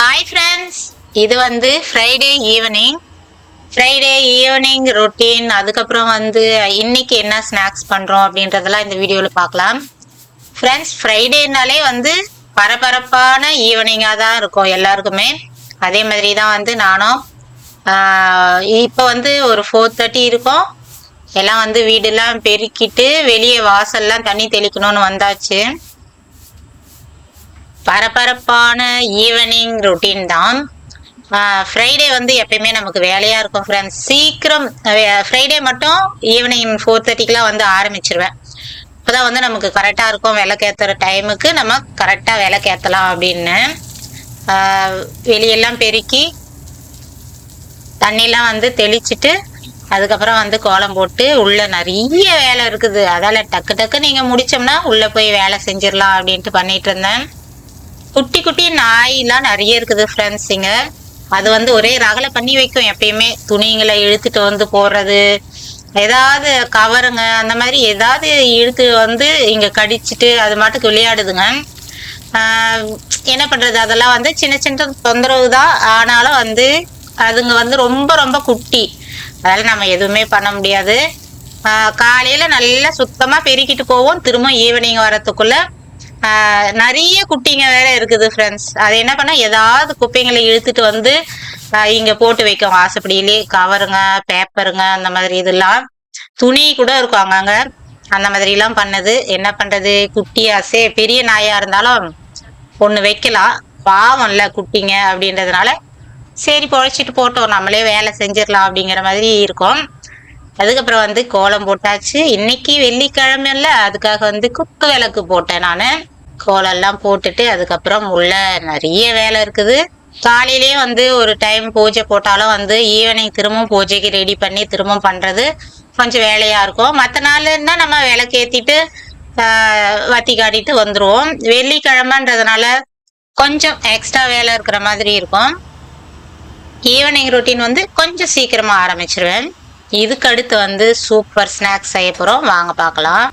Hi friends இது வந்து Friday evening Friday evening routine அதுக்கப்புறம் வந்து இன்னைக்கு என்ன ஸ்நாக்ஸ் பண்ணுறோம் அப்படின்றதெல்லாம் இந்த வீடியோவில் பார்க்கலாம். ஃப்ரெண்ட்ஸ் ஃப்ரைடேனாலே வந்து பரபரப்பான ஈவினிங்காக தான் இருக்கும் எல்லாருக்குமே. அதே மாதிரி தான் வந்து நானும். இப்போ வந்து ஒரு ஃபோர் தேர்ட்டி இருக்கும். எல்லாம் வந்து வீடெல்லாம் பெருக்கிட்டு வெளியே வாசல்லாம் தண்ணி தெளிக்கணும்னு வந்தாச்சு. பரபரப்பான ஈவினிங் ரொட்டீன் தான். ஃப்ரைடே வந்து எப்பயுமே நமக்கு வேலையாக இருக்கும் ஃப்ரெண்ட்ஸ் சீக்கிரம் ஃப்ரைடே மட்டும் ஈவினிங் ஃபோர் தேர்ட்டிக்கெலாம் வந்து ஆரம்பிச்சிருவேன். அப்போதான் வந்து நமக்கு கரெக்டாக இருக்கும் விளக்கேற்றுற டைமுக்கு நம்ம கரெக்டாக விளக்கேற்றலாம் அப்படின்னு. வெளியெல்லாம் பெருக்கி தண்ணிலாம் வந்து தெளிச்சிட்டு அதுக்கப்புறம் வந்து கோலம் போட்டு உள்ள நிறைய வேலை இருக்குது. அதால டக்கு டக்கு நீங்க முடிச்சோம்னா உள்ள போய் வேலை செஞ்சிடலாம் அப்படின்ட்டு பண்ணிட்டு இருந்தேன். குட்டி குட்டி நாயெல்லாம் நிறைய இருக்குது ஃப்ரெண்ட்ஸிங்க அது வந்து ஒரே ரகலை பண்ணி வைக்கும் எப்பயுமே. துணிங்களை இழுத்துட்டு வந்து போடுறது. ஏதாவது கவருங்க அந்த மாதிரி ஏதாவது இழுத்து வந்து இங்கே கடிச்சிட்டு அது மாட்டுக்கு விளையாடுதுங்க. என்ன பண்ணுறது அதெல்லாம் வந்து சின்ன சின்ன தொந்தரவு தான் ஆனாலும் வந்து அதுங்க வந்து ரொம்ப ரொம்ப குட்டி. அதால் நம்ம எதுவுமே பண்ண முடியாது. காலையில் நல்லா சுத்தமாக பெருக்கிட்டு போவோம். திரும்ப ஈவினிங் வரத்துக்குள்ள நிறைய குட்டிங்க வேற இருக்குது ஃப்ரெண்ட்ஸ் அது என்ன பண்ணா ஏதாவது குப்பைங்களை இழுத்துட்டு வந்து இங்க போட்டு வைக்கும். வாசப்படியிலே கவருங்க பேப்பருங்க அந்த மாதிரி இதெல்லாம். துணி கூட இருக்கும் அங்கங்க. அந்த மாதிரி எல்லாம் பண்ணது. என்ன பண்றது? குட்டியாசே பெரிய நாயா இருந்தாலும் ஒண்ணு வைக்கலாம். பாவம்ல குட்டிங்க அப்படின்றதுனால சரி பொழைச்சிட்டு போட்டோம். நம்மளே வேலை செஞ்சிடலாம் அப்படிங்கிற மாதிரி இருக்கும். அதுக்கப்புறம் வந்து கோலம் போட்டாச்சு. இன்னைக்கு வெள்ளிக்கிழமைல அதுக்காக வந்து குக்கு விளக்கு போட்டேன் நான். கோலம் எல்லாம் போட்டுட்டு அதுக்கப்புறம் உள்ள நிறைய வேலை இருக்குது. காலையிலேயே வந்து ஒரு டைம் பூஜை போட்டாலும் வந்து ஈவினிங் திரும்பவும் பூஜைக்கு ரெடி பண்ணி திரும்பவும் பண்றது கொஞ்சம் வேலையா இருக்கும். மற்ற நாள்னா நம்ம விளக்கேத்திட்டு ஆஹ் வத்தி காட்டிட்டு வந்துருவோம். வெள்ளிக்கிழமைன்றதுனால கொஞ்சம் எக்ஸ்ட்ரா வேலை இருக்கிற மாதிரி இருக்கும். ஈவினிங் ரொட்டீன் வந்து கொஞ்சம் சீக்கிரமா ஆரம்பிச்சிருவேன். இதுக்கு அடுத்து வந்து சூப்பர் ஸ்நாக்ஸ் செய்ய போகிறோம் வாங்க பார்க்கலாம்.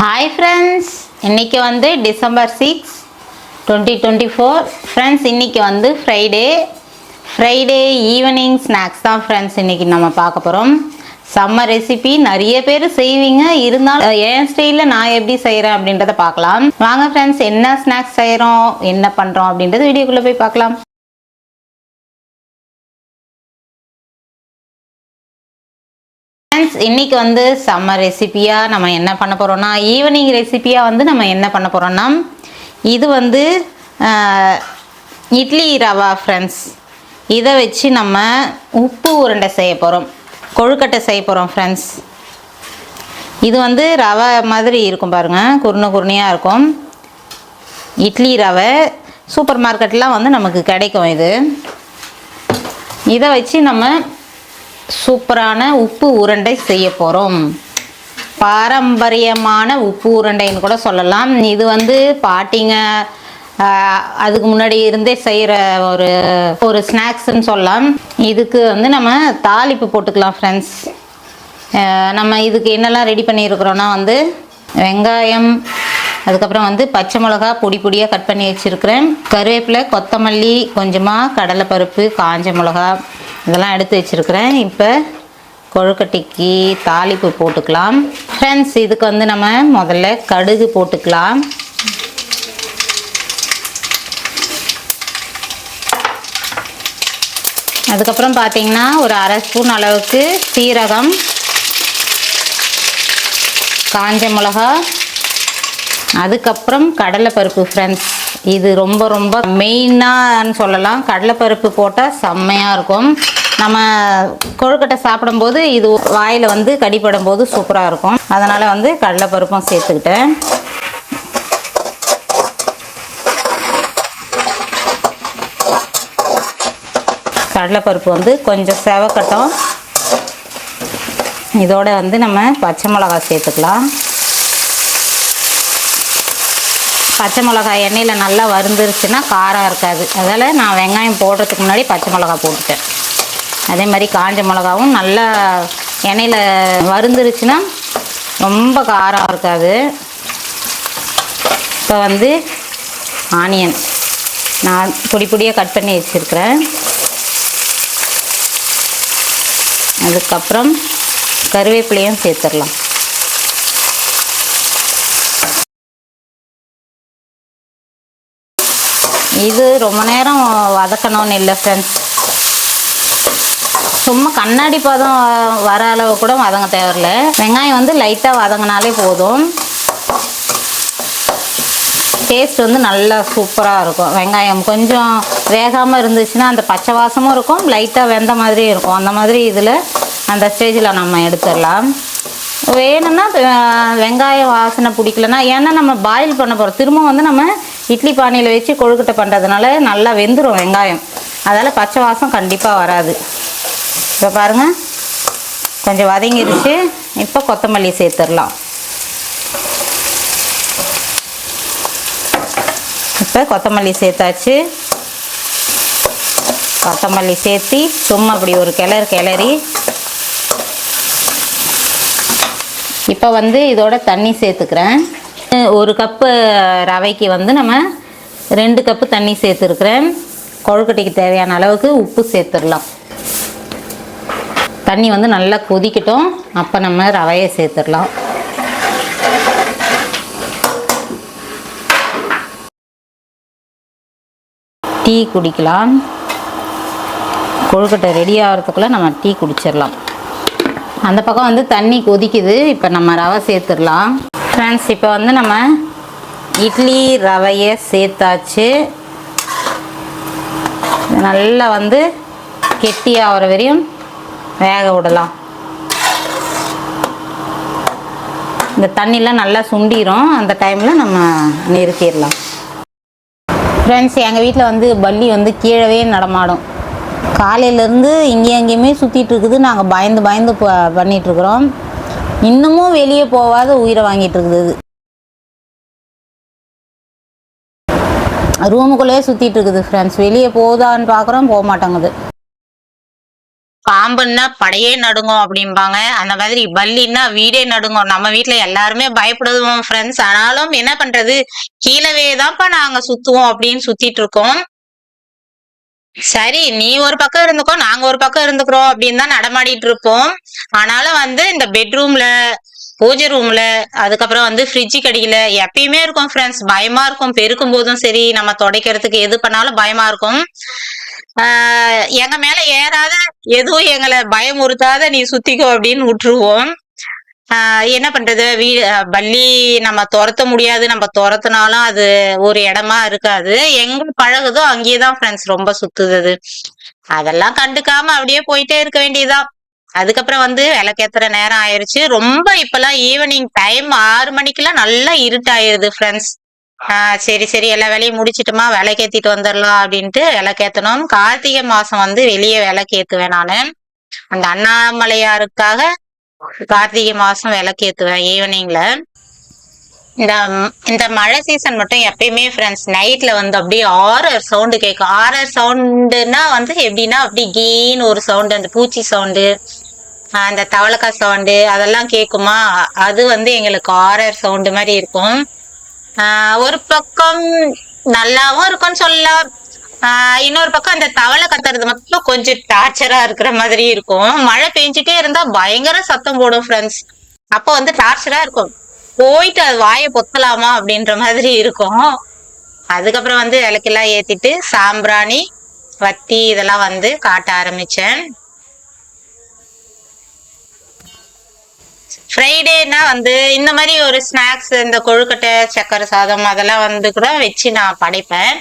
ஹாய் ஃப்ரெண்ட்ஸ் இன்றைக்கி வந்து December six twenty twenty four friends இன்றைக்கி வந்து ஃப்ரைடே ஃப்ரைடே ஈவினிங் ஸ்நாக்ஸ் தான் ஃப்ரெண்ட்ஸ் இன்றைக்கி நம்ம பார்க்க போகிறோம் செம்ம ரெசிபி நிறைய பேர் செய்வீங்க. இருந்தாலும் என் ஸ்டைலில் நான் எப்படி செய்கிறேன் அப்படின்றத பார்க்கலாம். வாங்க ஃப்ரெண்ட்ஸ் என்ன ஸ்நாக்ஸ் செய்கிறோம் என்ன பண்ணுறோம் அப்படின்றது வீடியோக்குள்ளே போய் பார்க்கலாம். ஃப்ரெண்ட்ஸ் இன்னைக்கு வந்து சம்மர் ரெசிபியாக நம்ம என்ன பண்ண போகிறோன்னா ஈவினிங் ரெசிபியாக வந்து நம்ம என்ன பண்ண போகிறோன்னா இது வந்து இட்லி ரவா ஃப்ரெண்ட்ஸ் இதை வச்சு நம்ம உப்பு உருண்டை செய்ய போகிறோம் கொழுக்கட்டை செய்ய போகிறோம் ஃப்ரெண்ட்ஸ் இது வந்து ரவை மாதிரி இருக்கும் பாருங்கள் குருணை குருணையாக இருக்கும். இட்லி ரவை சூப்பர் மார்க்கெட்லாம் வந்து நமக்கு கிடைக்கும் இது. இதை வச்சு நம்ம சூப்பரான உப்பு உருண்டை செய்ய போகிறோம் பாரம்பரியமான உப்பு உருண்டைன்னு கூட சொல்லலாம். இது வந்து பாட்டிங்க அதுக்கு முன்னாடி இருந்தே செய்கிற ஒரு ஒரு ஸ்நாக்ஸ்ன்னு சொல்லலாம். இதுக்கு வந்து நம்ம தாளிப்பு போட்டுக்கலாம் ஃப்ரெண்ட்ஸ் நம்ம இதுக்கு என்னெல்லாம் ரெடி பண்ணியிருக்கிறோன்னா வந்து வெங்காயம் அதுக்கப்புறம் வந்து பச்சை மிளகா பொடி பொடியாக கட் பண்ணி வச்சுருக்கிறேன். கருவேப்பிலை கொத்தமல்லி கொஞ்சமாக கடலைப்பருப்பு காஞ்ச மிளகா. இதெல்லாம் எடுத்து வச்சுருக்கிறேன். இப்போ கொழுக்கட்டைக்கு தாளிப்பு போட்டுக்கலாம். ஃப்ரெண்ட்ஸ் இதுக்கு வந்து நம்ம முதல்ல கடுகு போட்டுக்கலாம். அதுக்கப்புறம் பார்த்தீங்கன்னா ஒரு அரை ஸ்பூன் அளவுக்கு சீரகம் காஞ்ச மிளகா அதுக்கப்புறம் கடலைப்பருப்பு ஃப்ரெண்ட்ஸ் இது ரொம்ப ரொம்ப மெயினான்னு சொல்லலாம். கடலைப்பருப்பு போட்டால் செம்மையாக இருக்கும். நம்ம கொழுக்கட்டை சாப்பிடும்போது இது வாயில் வந்து கடிப்படும் போது சூப்பராக இருக்கும். அதனால் வந்து கடலைப்பருப்பும் சேர்த்துக்கிட்டேன். கடலைப்பருப்பு வந்து கொஞ்சம் செவக்கட்டும். இதோட வந்து நம்ம பச்சை மிளகாய் சேர்த்துக்கலாம். பச்சை மிளகாய் எண்ணெயில் நல்லா வருந்துருச்சுன்னா காரம் இருக்காது. அதால் நான் வெங்காயம் போடுறதுக்கு முன்னாடி பச்சை மிளகாய் போட்டுட்டேன். அதே மாதிரி காஞ்ச மிளகாவும் நல்லா எண்ணெயில் வறுந்துருச்சுன்னா ரொம்ப காரம் இருக்காது. இப்போ வந்து ஆனியன். நான் பொடி பொடியாக கட் பண்ணி வச்சுருக்கிறேன். அதுக்கப்புறம் கருவேப்பிலையும் சேர்த்துடலாம். இது ரொம்ப நேரம் வதக்கணும்னு இல்லை ஃப்ரெண்ட்ஸ் சும்மா கண்ணாடி பதம் வர அளவு கூட வதங்க தேவையில்ல. வெங்காயம் வந்து லைட்டாக வதங்கினாலே போதும். டேஸ்ட் வந்து நல்லா சூப்பராக இருக்கும். வெங்காயம் கொஞ்சம் வேகாமல் இருந்துச்சுன்னா அந்த பச்சை வாசமும் இருக்கும் லைட்டாக வெந்த மாதிரி இருக்கும். அந்த மாதிரி இதில் அந்த ஸ்டேஜில் நம்ம எடுத்துடலாம். வேணும்னா வெங்காயம் வாசனை பிடிக்கலன்னா ஏன்னா நம்ம பாயில் பண்ண போகிறோம் திரும்ப வந்து நம்ம இட்லி பானையில் வச்சு கொழுக்கட்டை பண்ணுறதுனால நல்லா வெந்துடும் வெங்காயம். அதால் பச்சை வாசம் கண்டிப்பாக வராது. இப்போ பாருங்கள் கொஞ்சம் வதங்கிருச்சு. இப்போ கொத்தமல்லி சேர்த்துடலாம். இப்போ கொத்தமல்லி சேர்த்தாச்சு. கொத்தமல்லி சேர்த்தி சும்மா அப்படி ஒரு கிளறு கிளறி இப்போ வந்து இதோட தண்ணி சேர்த்துக்கிறேன். ஒரு கப்பு ரவைக்கு வந்து நம்ம ரெண்டு கப்பு தண்ணி சேர்த்துருக்குறேன். கொழுக்கட்டைக்கு தேவையான அளவுக்கு உப்பு சேர்த்துடலாம். தண்ணி வந்து நல்லா கொதிக்கட்டும். அப்போ நம்ம ரவையை சேர்த்துடலாம். டீ குடிக்கலாம். கொழுக்கட்டை ரெடி ஆகிறதுக்குள்ளே நம்ம டீ குடிச்சிடலாம். அந்த பக்கம் வந்து தண்ணி கொதிக்குது. இப்போ நம்ம ரவை சேர்த்துடலாம். ஃப்ரெண்ட்ஸ் இப்போ வந்து நம்ம இட்லி ரவையை சேர்த்தாச்சு. நல்லா வந்து கெட்டி ஆகிற வரையும் வேக விடலாம். இந்த தண்ணிலாம் நல்லா சுண்டிரும். அந்த டைமில் நம்ம நிறுத்திடலாம். ஃப்ரெண்ட்ஸ் எங்கள் வீட்டில் வந்து பல்லி வந்து கீழவே நடமாடும். காலையிலேருந்து இங்கே எங்கேயுமே சுற்றிட்டு இருக்குது. நாங்கள் பயந்து பயந்து ப பண்ணிகிட்ருக்குறோம் இன்னமும் வெளியே போகாத உயிரை வாங்கிட்டு இருக்குது ரூமுக்குள்ளேயே சுற்றிட்டு இருக்குது ஃப்ரெண்ட்ஸ் வெளியே போகுதான்னு பார்க்குறோம் போக மாட்டேங்குது. பாம்புன்னா படையே நடுங்கும் அப்படிம்பாங்க. அந்த மாதிரி பல்லின்னா வீடே நடுங்கும். நம்ம வீட்ல எல்லாருமே பயப்படுவோம் ஃப்ரெண்ட்ஸ் ஆனாலும் என்ன பண்றது? கீழவே தான்ப்பா நாங்க சுத்துவோம் அப்படின்னு சுத்திட்டு இருக்கோம் சரி நீ ஒரு பக்கம் இருந்துக்கோ நாங்க ஒரு பக்கம் இருந்துக்கிறோம் அப்படின்னு தான் நடமாடிட்டு இருப்போம் ஆனாலும் வந்து இந்த பெட்ரூம்ல பூஜை ரூம்ல அதுக்கப்புறம் வந்து ஃப்ரிட்ஜு கடியில எப்பயுமே இருக்கும் ஃப்ரெண்ட்ஸ் பயமா இருக்கும். பெருக்கும் போதும் சரி நம்ம துடைக்கிறதுக்கு எது பண்ணாலும் பயமா இருக்கும். ஆஹ் எங்க மேல ஏறாத எதுவும் எங்களை பயமுறுத்தாத நீ சுத்திக்கோ அப்படின்னு விட்டுருவோம். ஆஹ் என்ன பண்றது? வீ பள்ளி நம்ம துரத்த முடியாது. நம்ம துரத்தினாலும் அது ஒரு இடமா இருக்காது. எங்க பழகுதோ அங்கேயேதான் ஃப்ரெண்ட்ஸ் ரொம்ப சுத்துது அது அதெல்லாம் கண்டுக்காம அப்படியே போயிட்டே இருக்க வேண்டியதுதான். அதுக்கப்புறம் வந்து விளக்கேத்துற நேரம் ஆயிருச்சு. ரொம்ப இப்பெல்லாம் ஈவினிங் டைம் ஆறு மணிக்கெல்லாம் நல்லா இருட்டாயிருது ஃப்ரெண்ட்ஸ் ஆஹ் சரி சரி. எல்லா வேலையும் முடிச்சிட்டுமா? விளக்கேத்திட்டு வந்துடலாம் அப்படின்ட்டு விளக்கேத்தணும். கார்த்திகை மாசம் வந்து வெளியே விளக்கேத்துவேன் நானு. அந்த அண்ணாமலையாருக்காக கார்த்திகை மாசம் விளக்கேத்துவேன் ஈவினிங்ல இந்த இந்த மழை சீசன் மட்டும் எப்பயுமே ஃப்ரெண்ட்ஸ் நைட்ல வந்து அப்படியே ஆரர் சவுண்டு கேட்கும் ஆரர் சவுண்டுன்னா வந்து எப்படின்னா அப்படி கீன்னு ஒரு சவுண்டு அந்த பூச்சி சவுண்டு அந்த தவளக்கா சவுண்டு அதெல்லாம் கேட்குமா அது வந்து எங்களுக்கு ஆரர் சவுண்டு மாதிரி இருக்கும். ஒரு பக்கம் நல்லாவும் இருக்கும்னு சொல்லலாம். இன்னொரு பக்கம் அந்த தவளை கத்துறது மட்டும் கொஞ்சம் டார்ச்சரா இருக்கிற மாதிரி இருக்கும். மழை பெஞ்சிட்டே இருந்தா பயங்கர சத்தம் போடும் ஃப்ரெண்ட்ஸ் அப்போ வந்து டார்ச்சரா இருக்கும். போயிட்டு அது வாயை பொத்தலாமா அப்படின்ற மாதிரி இருக்கும். அதுக்கப்புறம் வந்து விளக்கெல்லாம் ஏத்திட்டு சாம்பிராணி வத்தி இதெல்லாம் வந்து காட்ட ஆரம்பிச்சேன். ஃப்ரைடேனா வந்து இந்த மாதிரி ஒரு ஸ்நாக்ஸ் இந்த கொழுக்கட்டை சக்கரை சாதம் அதெல்லாம் வந்து கூட வச்சு நான் படைப்பேன்.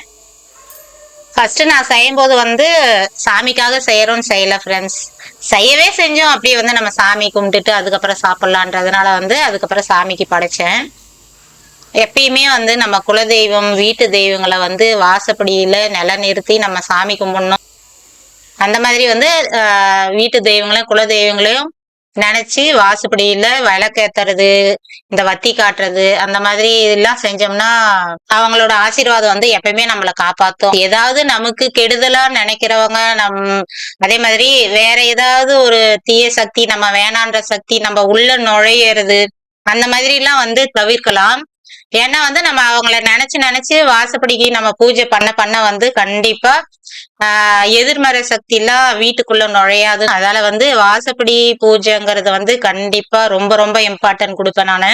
ஃபஸ்ட்டு நான் செய்யும்போது வந்து சாமிக்காக செய்யறோம்னு செய்யல ஃப்ரெண்ட்ஸ் செய்யவே செஞ்சோம். அப்படியே வந்து நம்ம சாமி கும்பிட்டுட்டு அதுக்கப்புறம் சாப்பிட்லான்றதுனால வந்து அதுக்கப்புறம் சாமிக்கு படைச்சேன். எப்பயுமே வந்து நம்ம குலதெய்வம் வீட்டு தெய்வங்களை வந்து வாசப்படியில் நில நிறுத்தி நம்ம சாமி கும்பிடணும். அந்த மாதிரி வந்து வீட்டு தெய்வங்களையும் குல தெய்வங்களையும் நினைச்சு வாசுபடியில விளக்கேத்துறது இந்த வத்தி காட்டுறது அந்த மாதிரி இதெல்லாம் செஞ்சோம்னா அவங்களோட ஆசீர்வாதம் வந்து எப்பயுமே நம்மளை காப்பாத்தும். ஏதாவது நமக்கு கெடுதலா நினைக்கிறவங்க நம் அதே மாதிரி வேற ஏதாவது ஒரு தீய சக்தி நம்ம வேணான்ற சக்தி நம்ம உள்ள நுழையிறது அந்த மாதிரி எல்லாம் வந்து தவிர்க்கலாம். ஏன்னா வந்து நம்ம அவங்கள நினைச்சு நினைச்சு வாசப்படிக்கு நம்ம பூஜை பண்ண பண்ண வந்து கண்டிப்பா ஆஹ் எதிர்மறை சக்தி எல்லாம் வீட்டுக்குள்ள நுழையாது. அதால வந்து வாசப்படி பூஜைங்கிறது வந்து கண்டிப்பா ரொம்ப ரொம்ப இம்பார்ட்டன்ட் கொடுப்பேன் நானு.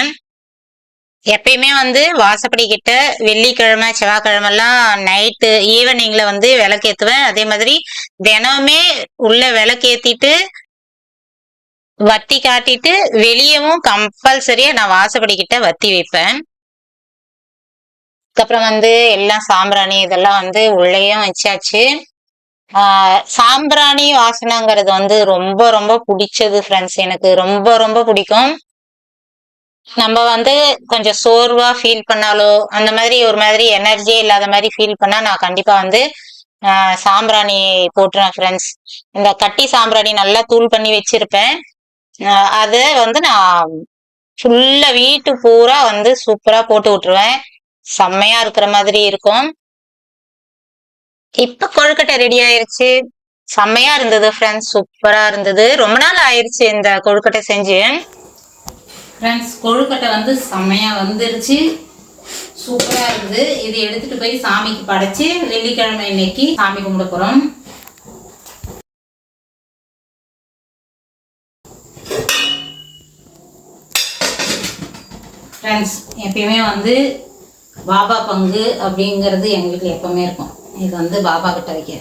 எப்பயுமே வந்து வாசப்படி கிட்ட வெள்ளிக்கிழமை செவ்வாய்க்கிழமை எல்லாம் நைட்டு ஈவினிங்ல வந்து விளக்கேத்துவேன். அதே மாதிரி தினமுமே உள்ள விளக்கேத்திட்டு வத்தி காட்டிட்டு வெளியவும் கம்பல்சரியா நான் வாசப்படி கிட்ட வத்தி வைப்பேன். அதுக்கப்புறம் வந்து எல்லாம் சாம்பிராணி இதெல்லாம் வந்து உள்ளேயும் வச்சாச்சு. சாம்பிராணி வாசனைங்கிறது வந்து ரொம்ப ரொம்ப பிடிச்சது ஃப்ரெண்ட்ஸ் எனக்கு ரொம்ப ரொம்ப பிடிக்கும். நம்ம வந்து கொஞ்சம் சோர்வா ஃபீல் பண்ணாலோ அந்த மாதிரி ஒரு மாதிரி எனர்ஜியே இல்லாத மாதிரி ஃபீல் பண்ணா நான் கண்டிப்பா வந்து சாம்பிராணி போட்டுருவேன் ஃப்ரெண்ட்ஸ் இந்த கட்டி சாம்பிராணி நல்லா தூள் பண்ணி வச்சிருப்பேன். அதை வந்து நான் ஃபுல்லா வீட்டு பூரா வந்து சூப்பரா போட்டு விட்டுருவேன். செம்மையா இருக்கிற மாதிரி இருக்கும். இப்ப கொழுக்கட்டை ரெடி ஆயிருச்சு. செம்மையா இருந்தது ஃப்ரெண்ட்ஸ் சூப்பரா இருந்தது. ரொம்ப நாள் ஆயிருச்சு இந்த கொழுக்கட்டை செஞ்சு. ஃப்ரெண்ட்ஸ் கொழுக்கட்டை வந்து செம்மையா வந்துருச்சு. சூப்பரா இருக்குது. இது எடுத்துட்டு போய் சாமிக்கு படைச்சு வெள்ளிக்கிழமை இன்னைக்கு சாமி கும்பிட போறோம். ஃப்ரெண்ட்ஸ் எப்பயுமே வந்து பாபா பங்கு அப்படிங்கிறது எங்க வீட்டில் எப்பவுமே இருக்கும். இது வந்து பாபா கிட்ட வைக்க.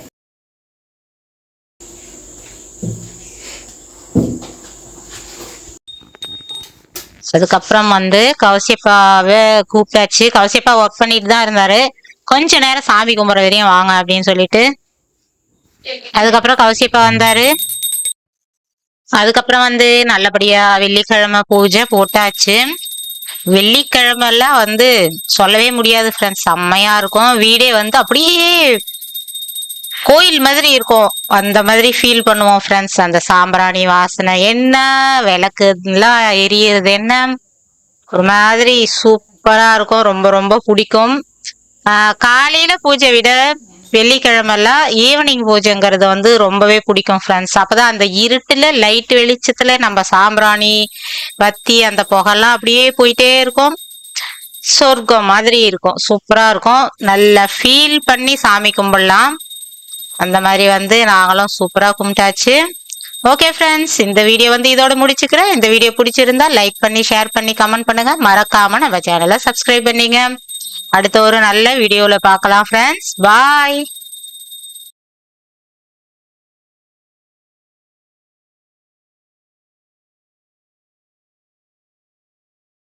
அதுக்கப்புறம் வந்து கௌசியப்பாவை கூப்பிட்டாச்சு. கௌசியப்பா ஒர்க் பண்ணிட்டு தான் இருந்தாரு. கொஞ்ச நேரம் சாமி கும்பிட்ற வரையும் வாங்க அப்படின்னு சொல்லிட்டு. அதுக்கப்புறம் கௌசியப்பா வந்தாரு. அதுக்கப்புறம் வந்து நல்லபடியா வெள்ளிக்கிழமை பூஜை போட்டாச்சு. வெள்ளிக்கிழமெல்லாம் வந்து சொல்லவே முடியாது ஃப்ரெண்ட்ஸ் செம்மையா இருக்கும். வீடே வந்து அப்படியே கோயில் மாதிரி இருக்கும். அந்த மாதிரி ஃபீல் பண்ணுவோம் ஃப்ரெண்ட்ஸ் அந்த சாம்பிராணி வாசனை என்ன விளக்குலாம் எரியுறது என்ன? ஒரு மாதிரி சூப்பரா இருக்கும். ரொம்ப ரொம்ப பிடிக்கும். ஆஹ் காலையில பூஜை விட வெள்ளிக்கிழமெல்லாம் ஈவினிங் பூஜைங்கிறது வந்து ரொம்பவே பிடிக்கும் ஃப்ரெண்ட்ஸ் அப்போதான் அந்த இருட்டில் லைட் வெளிச்சத்தில் நம்ம சாம்பிராணி பத்தி அந்த புகைலாம் அப்படியே போயிட்டே இருக்கும். சொர்க்கம் மாதிரி இருக்கும். சூப்பராக இருக்கும். நல்லா ஃபீல் பண்ணி சாமி கும்பிடலாம். அந்த மாதிரி வந்து நாங்களும் சூப்பராக கும்பிட்டாச்சு. ஓகே ஃப்ரெண்ட்ஸ் இந்த வீடியோ வந்து இதோட முடிச்சுக்கிறேன். இந்த வீடியோ பிடிச்சிருந்தா லைக் பண்ணி ஷேர் பண்ணி கமெண்ட் பண்ணுங்க. மறக்காம நம்ம சேனலை சப்ஸ்கிரைப் பண்ணிங்க. அடுத்த ஒரு நல்ல வீடியோல பார்க்கலாம் ஃப்ரெண்ட்ஸ் பாய்